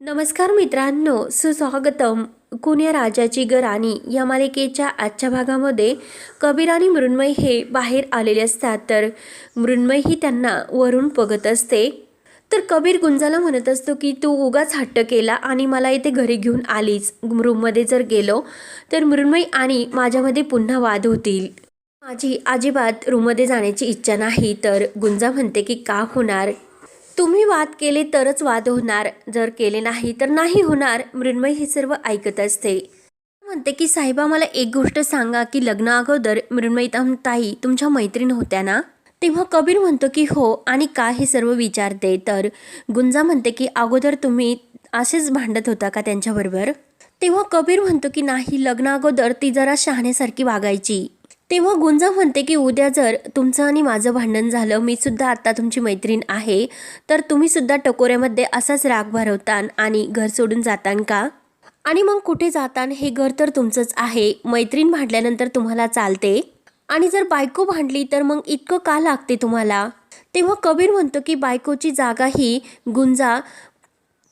नमस्कार मित्रांनो सुस्वागतम. कुण्या राजाची ग राणी या मालिकेच्या आजच्या भागामध्ये कबीर आणि मृण्मय हे बाहेर आलेले असतात तर मृण्मय ही त्यांना वरून बघत असते. तर कबीर गुंजाला म्हणत असतो की तू उगाच हट्ट केला आणि मला इथे घरी घेऊन आलीच रूममध्ये जर गेलो तर मृण्मय आणि माझ्यामध्ये पुन्हा वाद होतील. माझी अजिबात रूममध्ये जाण्याची इच्छा नाही. तर गुंजा म्हणते की का होणार? तुम्ही वाद केले तरच वाद होणार. जर केले नाही तर नाही होणार. मृण्मय हे सर्व ऐकत असते. म्हणते की साहेबा मला एक गोष्ट सांगा की लग्न अगोदर मृण्मयी ताई तुमच्या मैत्रीण होत्या ना? तेव्हा कबीर म्हणतो की हो आणि का हे सर्व विचारते? तर गुंजा म्हणते की अगोदर तुम्ही असेच भांडत होता का त्यांच्याबरोबर? तेव्हा कबीर म्हणतो की नाही लग्न अगोदर ती जरा शहाण्यासारखी वागायची. तेव्हा गुंजा म्हणते की उद्या जर तुमचं आणि माझं भांडण झालं मी सुद्धा आता तुमची मैत्रीण आहे तर तुम्ही सुद्धा टकोऱ्यामध्ये असाच राग भरवतान आणि घर सोडून जातान का? आणि मग कुठे जातान हे घर तर तुमचंच आहे मैत्रीण भांडल्यानंतर तुम्हाला चालते? आणि जर बायको भांडली तर मग इतकं का लागते तुम्हाला? तेव्हा कबीर म्हणतो की बायकोची जागा ही गुंजा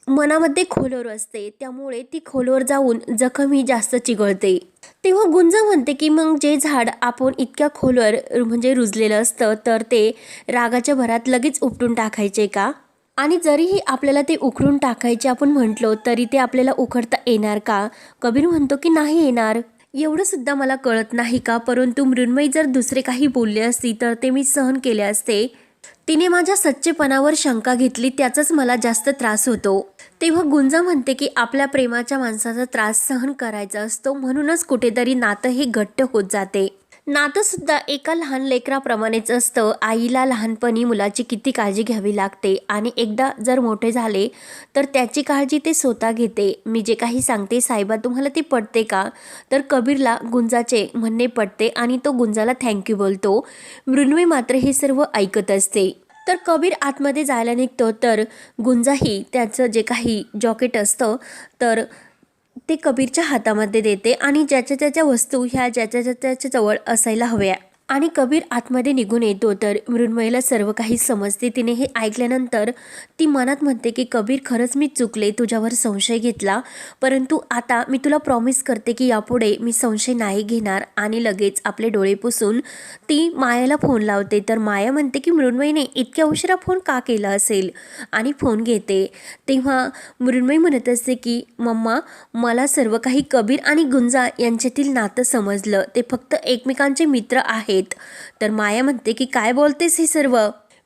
मनामध्ये खोलवर असते. त्यामुळे ती खोलवर जाऊन जखमी जास्त चिघळते. तेव्हा गुंज म्हणते की मग जे झाड आपण इतक्या खोलवर म्हणजे रुजलेलं असतं तर ते रागाच्या भरात लगेच उपटून टाकायचे का? आणि जरीही आपल्याला ते उखडून टाकायचे आपण म्हटलो तरी ते आपल्याला उखडता येणार का कबीर म्हणतो की नाही येणार. एवढं सुद्धा मला कळत नाही का? परंतु मृण्मयी जर दुसरे काही बोलले असती तर ते मी सहन केले असते. तिने माझ्या सच्चेपणावर शंका घेतली त्याचाच मला जास्त त्रास होतो. तेव्हा गुंजा म्हणते की आपल्या प्रेमाच्या माणसाचा त्रास सहन करायचा असतो म्हणूनच कुठेतरी नातं हे घट्ट होत जाते. नातं सुद्धा एका लहान लेकराप्रमाणेच असतं. आईला लहानपणी मुलाची किती काळजी घ्यावी लागते आणि एकदा जर मोठे झाले तर त्याची काळजी ते स्वतः घेते. मी जे काही सांगते साहेबा तुम्हाला ते पटते का? तर कबीरला गुंजाचे म्हणणे पटते आणि तो गुंजाला थँक्यू बोलतो. मृण्मयी मात्र हे सर्व ऐकत असते. तर कबीर आतमध्ये जायला निघतो. तर गुंजाही त्याचं जे काही जॉकेट असतं तर ते कबीरच्या हातामध्ये देते आणि ज्याच्या त्याच्या वस्तू ह्या ज्याच्या त्याच्याजवळ असायला हव्या. आणि कबीर आतमध्ये निघून येतो. तर मृण्मयीला सर्व काही समजते. तिने हे ऐकल्यानंतर ती मनात म्हणते की कबीर खरंच मी चुकले. तुझ्यावर संशय घेतला. परंतु आता मी तुला प्रॉमिस करते की यापुढे मी संशय नाही घेणार आणि लगेच आपले डोळे पुसून ती मायाला फोन लावते. तर माया म्हणते की मृण्मयीने इतक्या उशिरा फोन का केला असेल? आणि फोन घेते. तेव्हा मृण्मयी म्हणत असते की मम्मा मला सर्व काही कबीर आणि गुंजा यांच्यातील नातं समजलं. ते फक्त एकमेकांचे मित्र आहे आहेत. तर माया म्हणते की काय बोलतेस हे सर्व?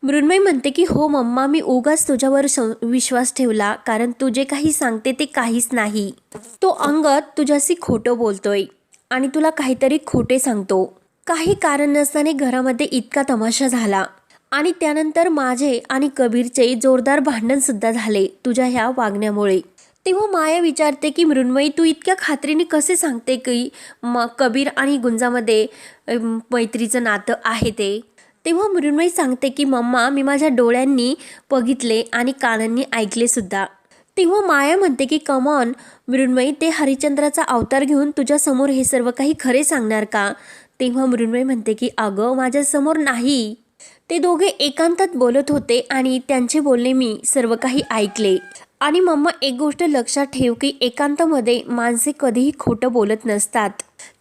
मृण्मयी म्हणते की हो मम्मा मी उगाच तुझ्यावर विश्वास ठेवला कारण तू जे काही सांगते ते काहीच नाही. तो अंगत तुझ्याशी खोटं बोलतोय आणि तुला काहीतरी खोटे सांगतो. काही कारण नसताना घरामध्ये इतका तमाशा झाला आणि त्यानंतर माझे आणि कबीरचे जोरदार भांडण सुद्धा झाले तुझ्या ह्या वागण्यामुळे. तेव्हा माया विचारते की मृण्मयी तू इतक्या खात्रीने कसे सांगते की म कबीर आणि गुंजामध्ये मैत्रीचं नातं आहे ते? तेव्हा मृण्मयी सांगते की मम्मा मी माझ्या डोळ्यांनी बघितले आणि कानांनी ऐकले सुद्धा. तेव्हा माया म्हणते की कमॉन मृण्मयी ते हरिश्चंद्राचा अवतार घेऊन तुझ्यासमोर हे सर्व काही खरे सांगणार का? तेव्हा मृण्मयी म्हणते की अगं माझ्यासमोर नाही. ते दोघे एकांतात बोलत होते आणि त्यांचे बोलणे मी सर्व काही ऐकले. आणि मम्मा एक गोष्ट लक्षात ठेव की एकांतामध्ये माणसे कधीही खोटं बोलत नसतात.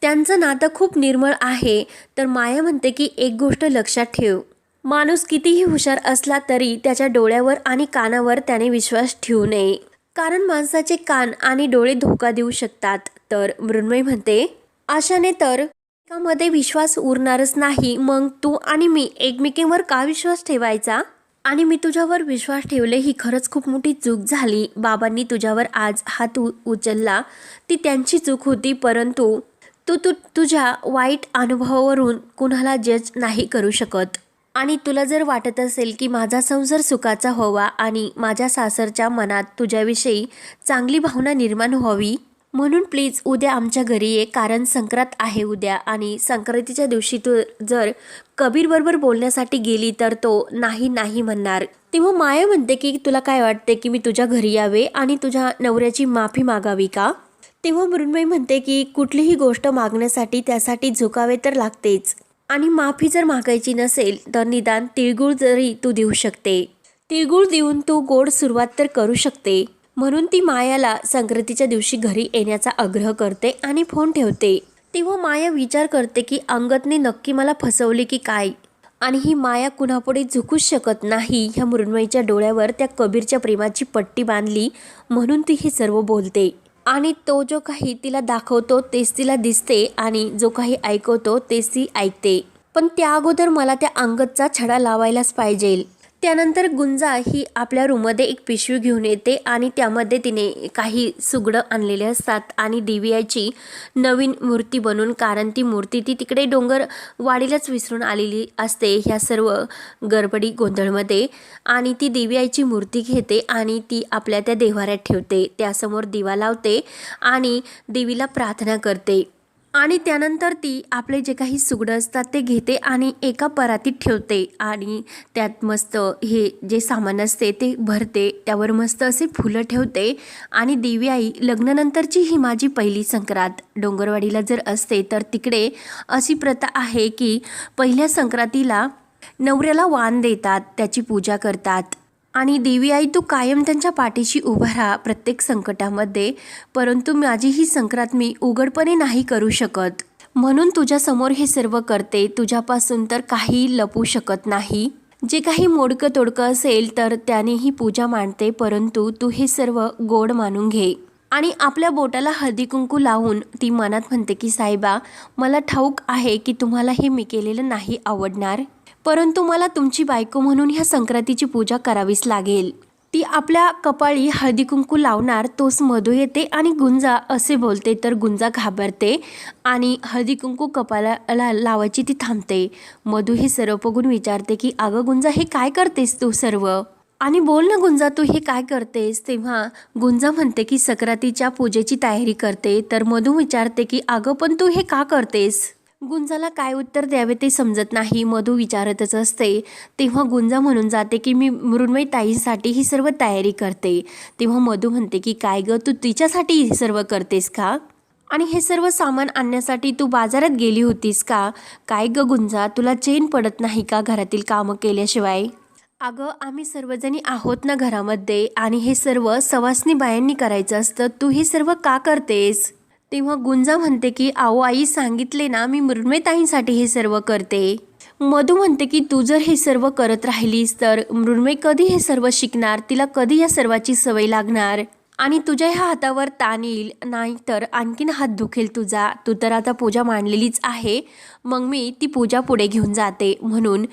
त्यांचं नातं खूप निर्मळ आहे. तर माया म्हणते की एक गोष्ट लक्षात ठेव. माणूस कितीही हुशार असला तरी त्याच्या डोळ्यावर आणि कानावर त्याने विश्वास ठेवू नये. कारण माणसाचे कान आणि डोळे धोका देऊ शकतात. तर मृण्मय म्हणते आशाने तर एकामध्ये विश्वास उरणारच नाही. मग तू आणि मी एकमेकींवर का विश्वास ठेवायचा? आणि मी तुझ्यावर विश्वास ठेवले ही खरंच खूप मोठी चूक झाली. बाबांनी तुझ्यावर आज हात उ उचलला. ती त्यांची चूक होती परंतु तू तू तुझ्या वाईट अनुभवावरून कुणाला जज नाही करू शकत. आणि तुला जर वाटत असेल की माझा संसार सुखाचा व्हावा आणि माझ्या सासरच्या मनात तुझ्याविषयी चांगली भावना निर्माण व्हावी म्हणून प्लीज उद्या आमच्या घरी ये कारण संक्रांत आहे उद्या. आणि संक्रांतीच्या दिवशी तू जर कबीरबरोबर बोलण्यासाठी गेली तर तो नाही नाही म्हणणार. तेव्हा माया म्हणते की तुला काय वाटते की मी तुझ्या घरी यावे आणि तुझ्या नवऱ्याची माफी मागावी का? तेव्हा मृण्मयी म्हणते की कुठलीही गोष्ट मागण्यासाठी त्यासाठी झुकावे तर लागतेच. आणि माफी जर मागायची नसेल तर निदान तिळगुळ जरी तू देऊ शकते. तिळगुळ देऊन तू गोड सुरुवात तर करू शकते. म्हणून ती मायाला संक्रांतीच्या दिवशी घरी येण्याचा आग्रह करते आणि फोन ठेवते. तेव्हा माया विचार करते की अंगतने नक्की मला फसवले की काय? आणि ही माया कुणापुढे झुकूच शकत नाही. ह्या मृण्मयीच्या डोळ्यावर त्या कबीरच्या प्रेमाची पट्टी बांधली म्हणून ती हे सर्व बोलते. आणि तो जो काही तिला दाखवतो तेच तिला दिसते आणि जो काही ऐकवतो तेच ती ऐकते. पण त्या अगोदर मला त्या अंगतचा छडा लावायलाच पाहिजे त्यानंतर गुंजा ही आपल्या रूममध्ये एक पिशवी घेऊन येते आणि त्यामध्ये तिने काही सुगडं आणलेले असतात आणि देवीयाची नवीन मूर्ती बनवून कारण ती मूर्ती ती तिकडे डोंगर वाडीलाच विसरून आलेली असते ह्या सर्व गडबडी गोंधळमध्ये. आणि ती देवीआईची मूर्ती घेते आणि ती आपल्या त्या देव्हाऱ्यात ठेवते त्यासमोर दिवा लावते आणि देवीला प्रार्थना करते. आणि त्यानंतर ती आपले जे काही सुगडं असतात ते घेते आणि एका परातीत ठेवते. आणि त्यात मस्त हे जे सामान असते ते भरते. त्यावर मस्त असे फुलं ठेवते. आणि देवी आई लग्नानंतरची ही माझी पहिली संक्रांत. डोंगरवाडीला जर असते तर तिकडे अशी प्रथा आहे की पहिल्या संक्रांतीला नवऱ्याला वाण देतात त्याची पूजा करतात. आणि देवी आई तू कायम त्यांच्या पाठीशी उभा राहा प्रत्येक संकटामध्ये. परंतु माझी ही संक्रांत मी उघडपणे नाही करू शकत. म्हणून तुझ्यासमोर हे सर्व करते तुझ्यापासून तर काही लपू शकत नाही. जे काही मोडकं तोडकं असेल तर त्याने ही पूजा मांडते परंतु तू हे सर्व गोड मानून घे. आणि आपल्या बोटाला हळदी कुंकू लावून ती मनात म्हणते की साहेबा मला ठाऊक आहे की तुम्हाला हे मी केलेलं नाही आवडणार. परंतु मला तुमची बायको म्हणून ह्या संक्रांतीची पूजा करावीच लागेल. ती आपल्या कपाळी हळदी कुंकू लावणार तोच मधू येते आणि गुंजा असे बोलते तर गुंजा घाबरते आणि हळदी कुंकू कपाळाला लावायची ती थांबते. मधू हे सर्व बघून विचारते की अगं गुंजा हे काय करतेस तू सर्व? आणि बोल ना गुंजा तू हे काय करतेस? तेव्हा गुंजा म्हणते की सक्रातीच्या पूजेची तयारी करते. तर मधू विचारते की अगं पण तू हे का करतेस? गुंजाला काय उत्तर द्यावे ते समजत नाही. मधू विचारतच असते. तेव्हा गुंजा म्हणून जाते की मी मृण्मयी ताईंसाठी ही सर्व तयारी करते. तेव्हा मधू म्हणते की काय ग तू तिच्यासाठी हे सर्व करतेस का? आणि हे सर्व सामान आणण्यासाठी तू बाजारात गेली होतीस का? काय ग गुंजा तुला चेन पडत नाही का घरातील कामं केल्याशिवाय? अगं आम्ही सर्वजणी आहोत ना घरामध्ये आणि हे सर्व सवासनी बायांनी करायचं असतं. तू हे सर्व का करतेस? तेव्हा गुंजा म्हणते की आओ आई सांगितले ना मी मृण्मयताईंसाठी हे सर्व करते. मधू म्हणते की तू जर हे सर्व करत राहिलीस तर मृण्मय कधी हे सर्व शिकणार? तिला कधी या सर्वाची सवय लागणार? आणि तुझ्या ह्या हातावर ताण येईल नाही तर आणखीन हात दुखेल तुझा. तू तर आता पूजा मांडलेलीच आहे. मग मी ती पूजा पुढे घेऊन जाते. म्हणून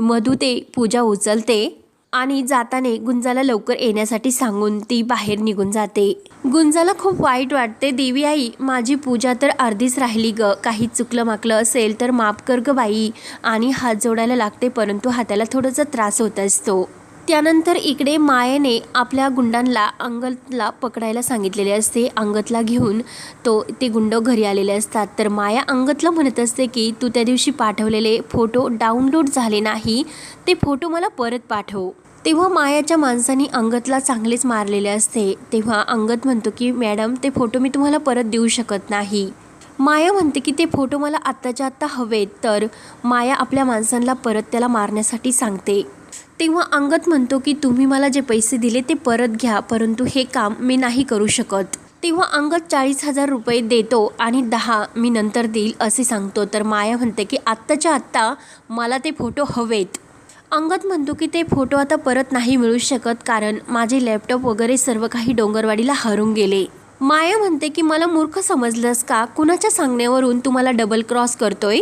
मधू ते पूजा उचलते. आणि जाताने गुंजाला लवकर येण्यासाठी सांगून ती बाहेर निघून जाते. गुंजाला खूप वाईट वाटते. देवी आई माझी पूजा तर अर्धीच राहिली ग. काही चुकलं माकलं असेल तर माफ कर ग बाई. आणि हात जोडायला लागते परंतु हाताला थोडासा त्रास होत असतो. त्यानंतर इकडे मायेने आपल्या गुंडांना अंगतला पकडायला सांगितलेले असते. अंगतला घेऊन तो ते गुंड घरी आलेले असतात. तर माया अंगतला म्हणत असते की तू त्या दिवशी पाठवलेले फोटो डाउनलोड झाले नाही. ते फोटो मला परत पाठव. तेव्हा मायाच्या माणसाने अंगतला चांगलेच मारलेले असते. तेव्हा अंगत म्हणतो की मॅडम ते फोटो मी तुम्हाला परत देऊ शकत नाही. माया म्हणते की ते फोटो मला आत्ताच्या आत्ता हवेत. तर माया आपल्या माणसांना परत त्याला मारण्यासाठी सांगते. तेव्हा अंगत म्हणतो की तुम्ही मला जे पैसे दिले ते परत घ्या परंतु हे काम मी नाही करू शकत. तेव्हा अंगत चाळीस हजार रुपये देतो आणि दहा मी नंतर देईल असे सांगतो. तर माया म्हणते की आत्ताच्या आत्ता मला ते फोटो हवेत. अंगत म्हणतो की ते फोटो आता परत नाही मिळू शकत कारण माझे लॅपटॉप वगैरे सर्व काही डोंगरवाडीला हरून गेले. माया म्हणते की मला मूर्ख समजलंस का? कुणाच्या सांगण्यावरून तू मला डबल क्रॉस करतोय?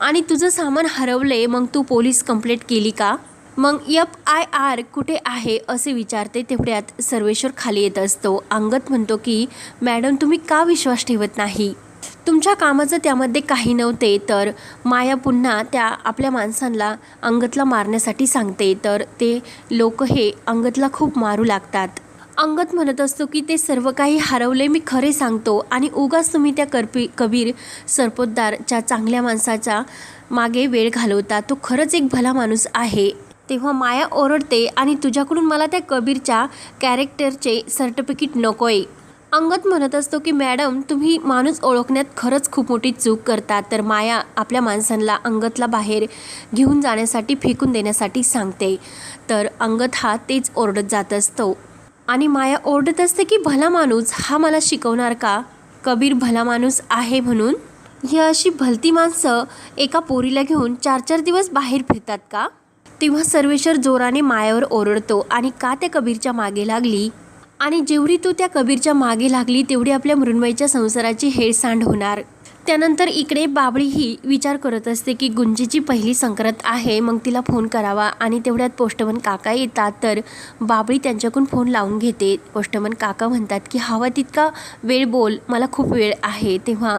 आणि तुझं सामान हरवले मग तू पोलीस कंप्लेंट केली का? मग एफ आय आर कुठे आहे असे विचारते तेवढ्यात सर्वेश्वर खाली येत असतो. अंगत म्हणतो की मॅडम तुम्ही का विश्वास ठेवत नाही? तुमच्या कामाचं त्यामध्ये काही नव्हते तर माया पुन्हा त्या आपल्या माणसांना अंगतला मारण्यासाठी सांगते तर ते लोक हे अंगतला खूप मारू लागतात. अंगत म्हणत असतो की ते सर्व काही हरवले मी खरे सांगतो आणि उगाच तुम्ही त्या करपी कबीर सरपोतदारच्या चांगल्या माणसाच्या मागे वेळ घालवता. तो खरंच एक भला माणूस आहे. तेव्हा माया ओरडते आणि तुझ्याकडून मला त्या कबीरच्या कॅरेक्टरचे सर्टिफिकेट नकोय. अंगत म्हणत असतो की मॅडम तुम्ही माणूस ओळखण्यात खरंच खूप मोठी चूक करता. तर माया आपल्या माणसांना अंगतला बाहेर घेऊन जाण्यासाठी फेकून देण्यासाठी सांगते. तर अंगत हा तेच ओरडत जात असतो. आणि माया ओरडत असते की भला माणूस हा मला शिकवणार का? कबीर भला माणूस आहे म्हणून? ही अशी भलती माणसं एका पोरीला घेऊन चार चार दिवस बाहेर फिरतात का? तेव्हा सर्वेश्वर जोराने मायावर ओरडतो आणि का त्या कबीरच्या मागे लागली? आणि जेवढी तू त्या कबीरच्या मागे लागली तेवढी आपल्या मृण्मयीच्या संसाराची हेळसांड होणार. त्यानंतर इकडे बाबळी ही विचार करत असते की गुंजीची पहिली संक्रांत आहे मग तिला फोन करावा आणि तेवढ्यात पोस्टमन काका येतात तर बाबळी त्यांच्याकडून फोन लावून घेते. पोस्टमन काका म्हणतात की हवा तितका वेळ बोल मला खूप वेळ आहे. तेव्हा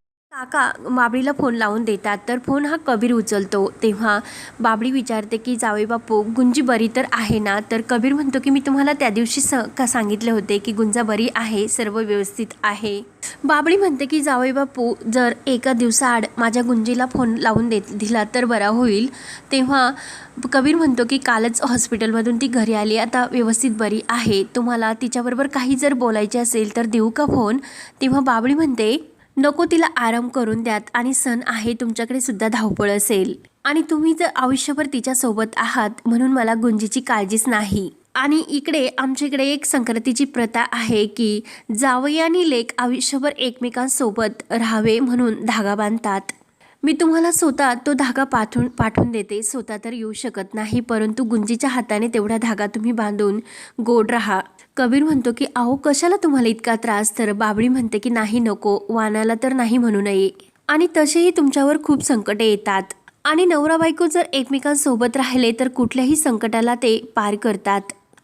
का बाबळीला फोन लावून देतात? तर फोन हा कबीर उचलतो. तेव्हा बाबडी विचारते की जावे बापू गुंजी बरी तर आहे ना? तर कबीर म्हणतो की मी तुम्हाला त्या दिवशी स का सांगितले होते की गुंजा बरी आहे सर्व व्यवस्थित आहे. बाबडी म्हणते की जावई बापू जर एका दिवसाआड माझ्या गुंजीला फोन लावून देत दिला तर बरा होईल. तेव्हा कबीर म्हणतो की कालच हॉस्पिटलमधून ती घरी आली. आता व्यवस्थित बरी आहे. तुम्हाला तिच्याबरोबर काही जर बोलायचे असेल तर देऊ का फोन? तेव्हा बाबडी म्हणते नको तिला आराम करून द्यात आणि सण आहे तुमच्याकडे सुद्धा धावपळ असेल. आणि तुम्ही जर आयुष्यभर तिच्यासोबत आहात म्हणून मला गुंजीची काळजीच नाही. आणि इकडे आमच्या इकडे एक संक्रांतीची प्रथा आहे की जावई आणि लेक आयुष्यभर एकमेकांसोबत राहावे म्हणून धागा बांधतात. मी तुम्हाला स्वतः तो धागा पाठवून पाठवून देते. स्वतः तर येऊ शकत नाही परंतु गुंजीच्या हाताने तेवढा धागा तुम्ही बांधून गोड राहा. कबीर म्हणतो की अहो कशाला तुम्हाला इतका त्रास? तर बाबळी म्हणते की नाही नको वानाला तर नाही म्हणू नये. आणि तसेही तुमच्यावर खूप संकटे येतात. आणि नवरा बायको जर एकमेकांसोबत राहिले तर कुठल्याही संकटाला ते पार करतात.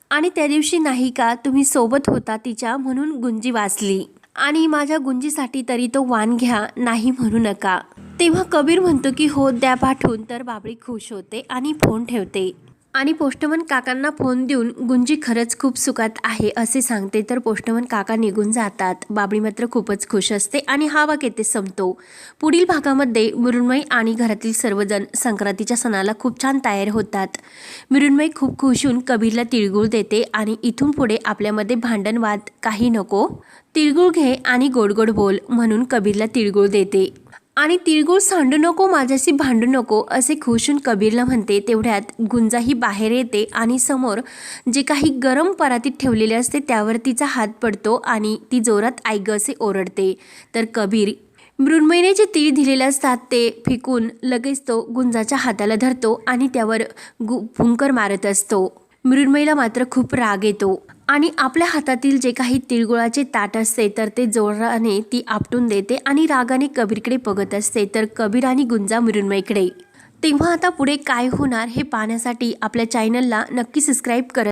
आणि त्या दिवशी नाही का तुम्ही सोबत होता तिच्या म्हणून गुंजी वाचली. आणि माझ्या गुंजीसाठी तरी तो वाण घ्या नाही म्हणू नका. तेव्हा कबीर म्हणतो की हो द्या पाठवून. तर बाबळी खुश होते आणि फोन ठेवते. आणि पोस्टमन काकांना फोन देऊन गुंजी खरंच खूप सुखात आहे असे सांगते तर पोस्टमन काका निघून जातात. बाबळी मात्र खूपच खुश असते आणि हा वाक येथे संपतो. पुढील भागामध्ये मृण्मयी आणि घरातील सर्वजण संक्रांतीच्या सणाला खूप छान तयार होतात. मृण्मयी खूप खुश होऊन कबीरला तिळगुळ देते आणि इथून पुढे आपल्यामध्ये भांडणवाद काही नको. तिळगुळ घे आणि गोड गोड बोल म्हणून कबीरला तिळगुळ देते. आणि तिळगुळ सांडू नको माझ्याशी भांडू नको असे खुशून कबीरला म्हणते. तेवढ्यात गुंजाही बाहेर येते आणि समोर जे काही गरम परातीत ठेवलेले असते त्यावर तिचा हात पडतो आणि ती जोरात ऐग असे ओरडते. तर कबीर मृण्मयीने जे तीळ दिलेले असतात ते फेकून लगेच तो गुंजाच्या हाताला धरतो आणि त्यावर गु फुंकर मारत असतो. मृण्मयीला मात्र खूप राग येतो. आणि आपल्या हातातील जे काही तिळगुळाचे ताट असते तर ते जोराने ती आपटून देते आणि रागाने कबीरकडे बघत असते तर कबीर आणि गुंजा मृण्मयीकडे तेव्हा आता पुढे काय होणार हे पाहण्यासाठी आपल्या चॅनलला नक्की सबस्क्राईब करत